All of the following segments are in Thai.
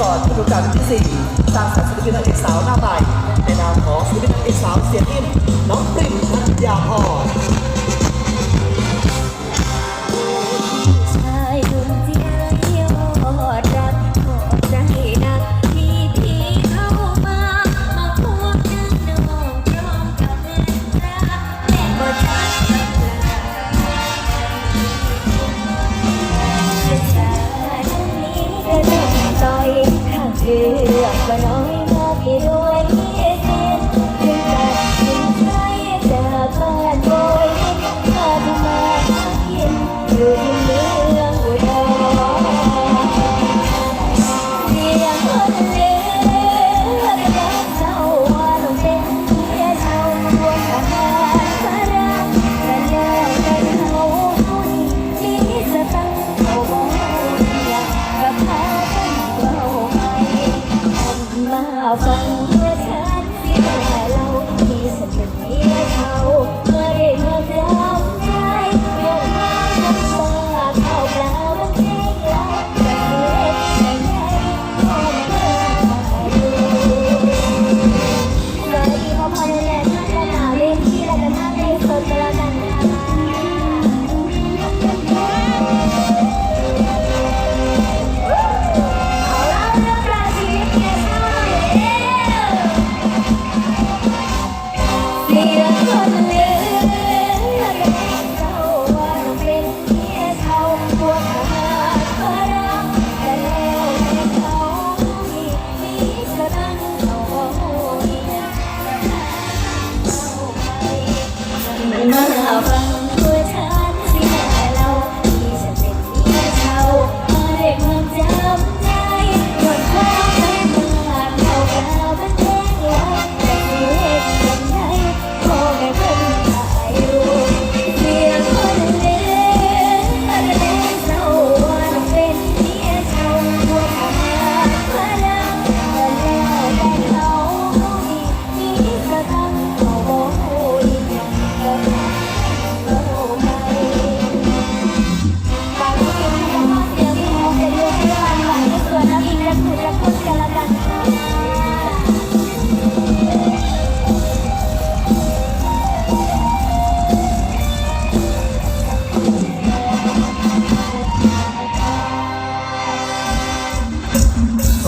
กรผู้ถูกกาวที่สี่สร้างสรรค์ศิลปินนางเอกสาวหน้าใหม่ในนามของศิลปินนางเอกสาวเสียงนิ่มน้องปริมพัทยาพร เรียกว่าน้อย ฉันไม่เท่า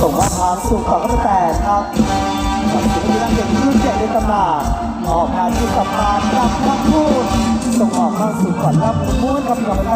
ส่งอาหารสู่ของกระแตครับสัตว์ที่เลี้งเป็นรุ่นใหญ่ในตำนานออกงานที่สัมภาษณ์รับนักพูดส่งออกมาสู่ขวัญรับมุ่งกับกระแต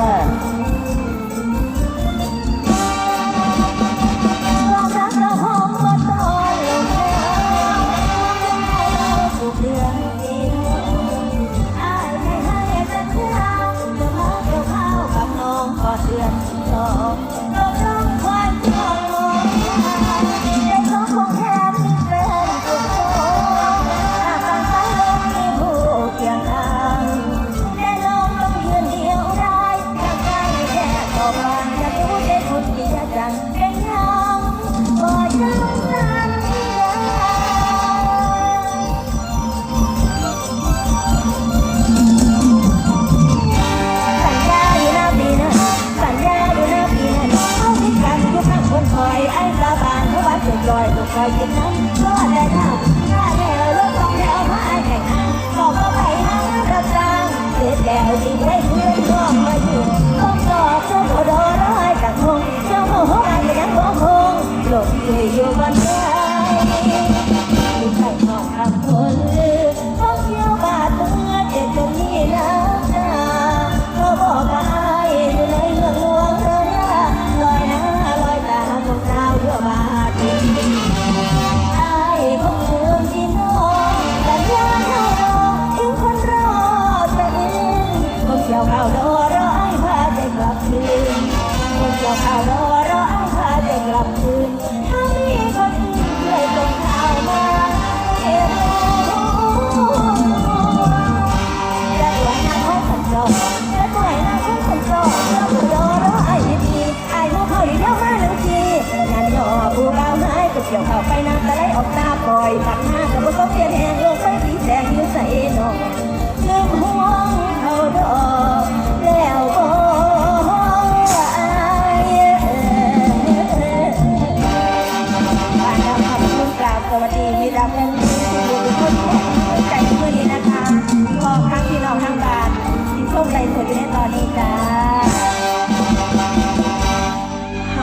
ข่าวรอร้องพาจะกลับคืนถ้ามีคนอื่นช่ยส่งข่ามาให้รู้จะสวยนะคนสัญจรจะสวยนะคนสัญจรจะผู้รอรอไอ้ทีไอ้ผู้เขาเดียวมาหนึ่ทีงานย่อผู้เล่าให้ก็เกี่ยวเข้าไปน้ำตะไออกตาปอยผักห้า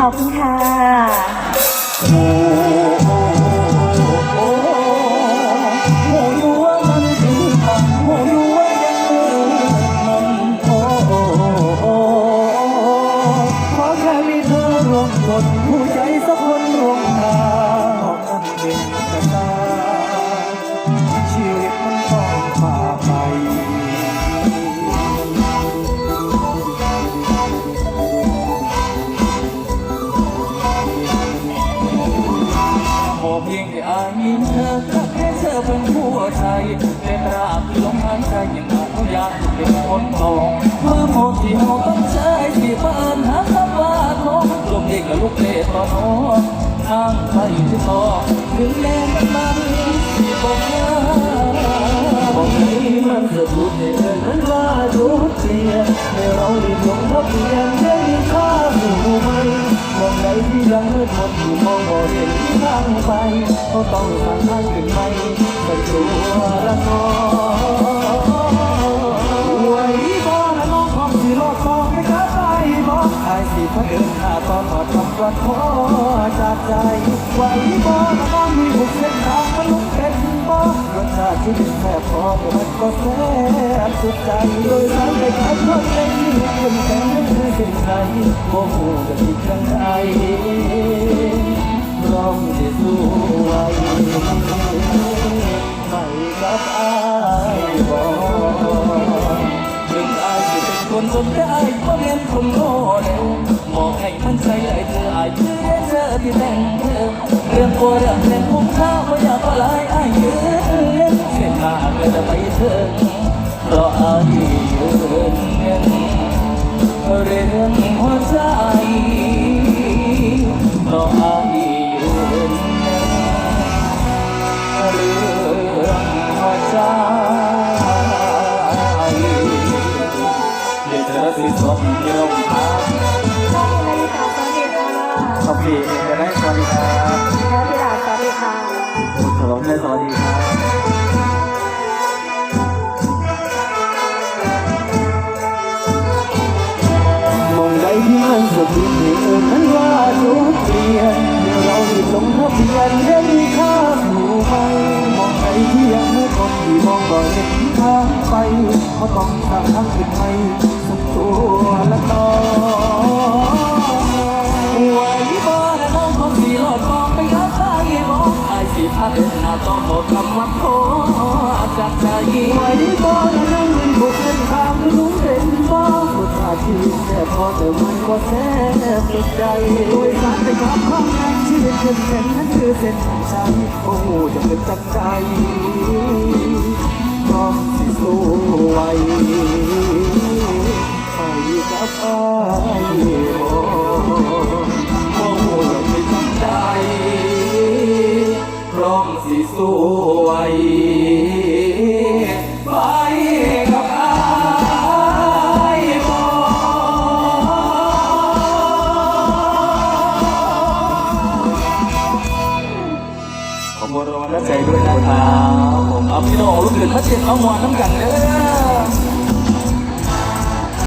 ขอบคุณค่ะ เธอเป็นผู้ใจแต่ตราบที่ลมหายใจยังอนุญาตให้เป็นคนทองเมื่อหมดที่เราต้องใช้ที่เปิดหาคำว่าของลมเองกับลูกเล่ตอนน้องทางไปที่ต่อถึงแม้มันที่บอกว่าบอกให้มันสะดุดในเรื่องนั้นว่าจุดเปลี่ยให้เราได้ลงทะเบียนได้มีค่าสู่ไหมมองไหนที่ยังมืดมนอยู่มองบ่เห็นทางไปก็ต้องทางทางขึ้นไป เป็ตัวละน้อหวบ่ละน้องความสิรอดต่อไม่กล้าไปบ่ไอ้สิพะเอิญหาตอนหอดคำวันขอจากใจไหวบ่ละน้องมีบุกเส้นทางมันลุกเป็นบ่รสชาติที่เป็นแค่พอแต่มันก็แซ่บสุดใจโดยสารไปกับคนเล่นที่คนแก่นั่นคือสิ่งใดโอ้โหจะผิดจังใด ร้องจะสู้ไหวไม่กับอายบ่ถึงอายจะเป็นคนสนได้ก็เรียนคนโง่เร็วบอกให้มันใจไอ้เธออายเธอเธอที่แต่งเธอเรื่องตัวเรื่องเล่นคุ้มค่าก็อยากก็ลายอายยืนเส้นทางก็จะไปถึงเพราะอายยืนเงินเรื่องหัวใจเพราะ ยนเมื่อเราได้ลงทะเบียนได้มีค่าสู่ไหมมองใดที่ยังไม่คนที่มองบ่เห็นทางไปก็ต้องทางทางขึ้นไปสุดตัวละน้อไหวบ่และน้องคงสีหลอดมองไปหาใครบ่ไอ้สิพาเดินหน้าต้องบอกคำว่าโทจากใจไหวบ่และนั่งเงินบุกเส้นทางรู้ ชาติชีวิตแค่พอแต่มันก็แซ่บสุดใจโดยสารไปกับความแรงชีวิตเข้มแข็งนั่นคือเส้นทางใจโอ้โหจะเป็นจักใจ ขอบคุณ